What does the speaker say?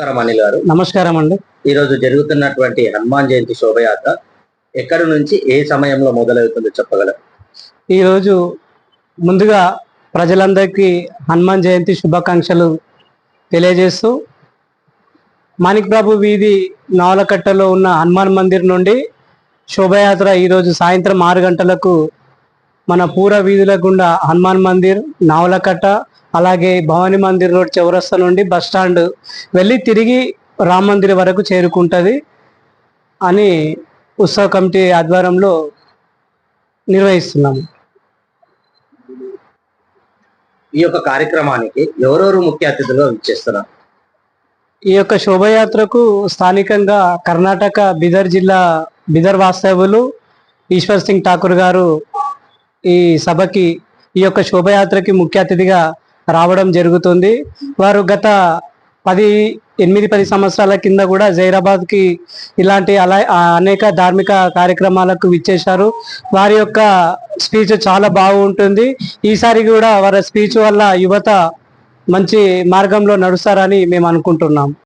నమస్కారం అనిల్ గారు. నమస్కారం అండి ఈ రోజు జరుగుతున్నటువంటి హనుమాన్ జయంతి శోభయాత్ర ఎక్కడి నుంచి ఏ సమయంలో మొదలవుతుందో చెప్పగలరు? ఈరోజు ముందుగా ప్రజలందరికీ హనుమాన్ జయంతి శుభాకాంక్షలు తెలియజేస్తూ మాణిక్ ప్రభు వీధి నావలకట్టలో ఉన్న హనుమాన్ మందిర్ నుండి శోభయాత్ర ఈరోజు సాయంత్రం ఆరు గంటలకు మన పూర వీధుల గుండా హనుమాన్ మందిర్ నావలకట్ట అలాగే భవానీ మందిర్ రోడ్ చౌరస్తా నుండి బస్ స్టాండ్ వెళ్ళి తిరిగి రామ్ మందిర్ వరకు చేరుకుంటుంది అని ఉత్సవ కమిటీ ఆధ్వర్యంలో నిర్వహిస్తున్నాము. ఈ యొక్క కార్యక్రమానికి ఎవరెవరు ముఖ్య అతిథులుగా విచ్చేస్తున్నారు? ఈ యొక్క శోభయాత్రకు స్థానికంగా కర్ణాటక బిదర్ జిల్లా బిదర్ వాస్తవులు ఈశ్వర్ సింగ్ ఠాకూర్ గారు ఈ సభకి ఈ యొక్క శోభయాత్రకి ముఖ్య అతిథిగా రావడం జరుగుతుంది. వారు గత పది ఎనిమిది పది సంవత్సరాల కింద కూడా జైరాబాద్కి ఇలాంటి అలా అనేక ధార్మిక కార్యక్రమాలకు విచ్చేశారు. వారి యొక్క స్పీచ్ చాలా బాగుంటుంది. ఈసారి కూడా వారి స్పీచ్ వల్ల యువత మంచి మార్గంలో నడుస్తారని మేము అనుకుంటున్నాం.